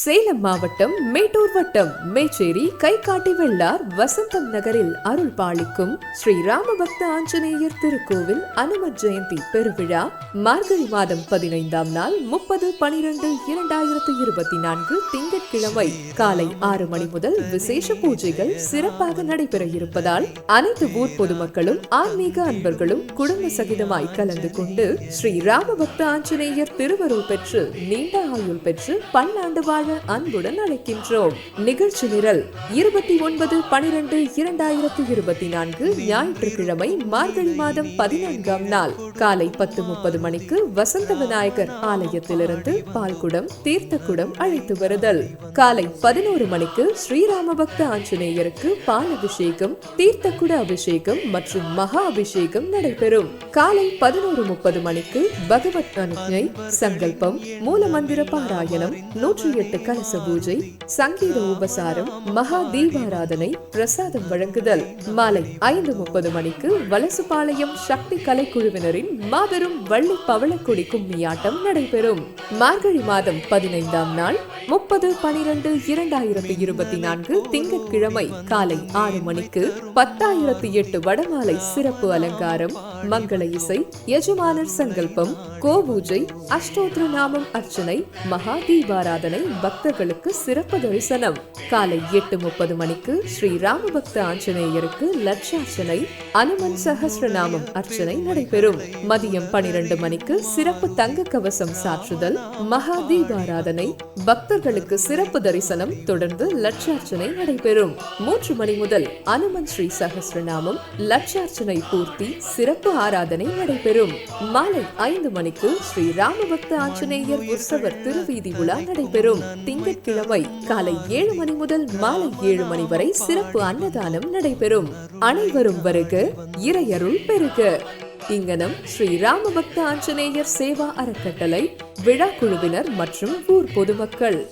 சேலம் மாவட்டம் மேட்டூர் வட்டம் மேச்சேரி கைகாட்டி வெள்ளார் வசந்தம் நகரில் அருள் பாலிக்கும் ஸ்ரீ ராமபக்த ஆஞ்சநேயர் திருக்கோவில் அனுமத் ஜெயந்தி பெருவிழா மார்கழி மாதம் பதினைந்தாம் நாள் முப்பது பனிரெண்டு இரண்டாயிரத்து இருபத்தி நான்கு வியாழக்கிழமை காலை ஆறு மணி முதல் விசேஷ பூஜைகள் சிறப்பாக நடைபெற இருப்பதால் அனைத்து ஊர் பொதுமக்களும் ஆன்மீக அன்பர்களும் குடும்ப சகிதமாய் கலந்து கொண்டு ஸ்ரீ ராமபக்த ஆஞ்சநேயர் திருவருள் பெற்று நீண்ட ஆயுள் பெற்று பல்லாண்டு வாழ அன்புடன் அழைக்கின்றோம். நிகழ்ச்சி நிரல் இருபத்தி ஒன்பது பனிரெண்டு இரண்டாயிரத்தி இருபத்தி நான்கு ஞாயிற்றுக்கிழமை மார்கழி மாதம் பதினான்காம் நாள் காலை பத்து முப்பது மணிக்கு வசந்த விநாயகர் ஆலயத்திலிருந்து பால்குடம் தீர்த்தக்குடம் அழைத்து வருதல். காலை பதினோரு மணிக்கு ஸ்ரீராம பக்த ஆஞ்சநேயருக்கு பால் அபிஷேகம் தீர்த்தக்குட அபிஷேகம் மற்றும் மகா அபிஷேகம் நடைபெறும். காலை பதினோரு முப்பது மணிக்கு பகவத் அனுஜை சங்கல்பம் மூலமந்திர பாராயணம் நூற்றி எட்டு கலச பூஜை சங்கீத உபசாரம் மகா தீபாராதனை பிரசாதம் வழங்குதல். மாலை ஐந்து முப்பது மணிக்கு வலசுபாளையம் சக்தி கலைக்குழுவினரின் மாபெரும் வள்ளி பவளக்குடி கும்மியாட்டம் நடைபெறும். மார்கழி மாதம் பதினைந்தாம் நாள் முப்பது பனிரெண்டு இரண்டாயிரத்தி இருபத்தி நான்கு திங்கட்கிழமை காலை ஆறு மணிக்கு பத்தாயிரத்தி எட்டு வடமாலை சிறப்பு அலங்காரம் மங்கள இசை எஜமானர் சங்கல்பம் கோபூஜை அஷ்டோத்திர நாமம் அர்ச்சனை மகா தீபாராதனை பக்தர்களுக்கு சிறப்பு தரிசனம். காலை எட்டு முப்பது மணிக்கு ஸ்ரீ ராமபக்த ஆஞ்சநேயருக்கு லட்சார்ச்சனை அனுமன் சஹஸ்ரநாமம் அர்ச்சனை நடைபெறும். மதியம் பனிரெண்டு மணிக்கு சிறப்பு தங்க கவசம் சாற்றுதல் மகா தீபாராதனை பக்தர்களுக்கு சிறப்பு தரிசனம் தொடர்ந்து லட்சார்ச்சனை நடைபெறும். மூன்று மணி முதல் அனுமன் ஸ்ரீ சகசிரநாமம் லட்சார்ச்சனை பூர்த்தி சிறப்பு ஆராதனை நடைபெறும். மாலை ஐந்து மணிக்கு ஸ்ரீ ராமபக்த ஆஞ்சநேயர் உற்சவர் திருவீதி உலா நடைபெறும். திங்கட்கிழமை காலை ஏழு மணி முதல் மாலை ஏழு மணி வரை சிறப்பு அன்னதானம் நடைபெறும். அனைவரும் வருக இறையருள் பெருக. இங்கனம் ஸ்ரீ ராமபக்த ஆஞ்சநேயர் சேவா அறக்கட்டளை விழா குழுவினர் மற்றும் ஊர் பொதுமக்கள்.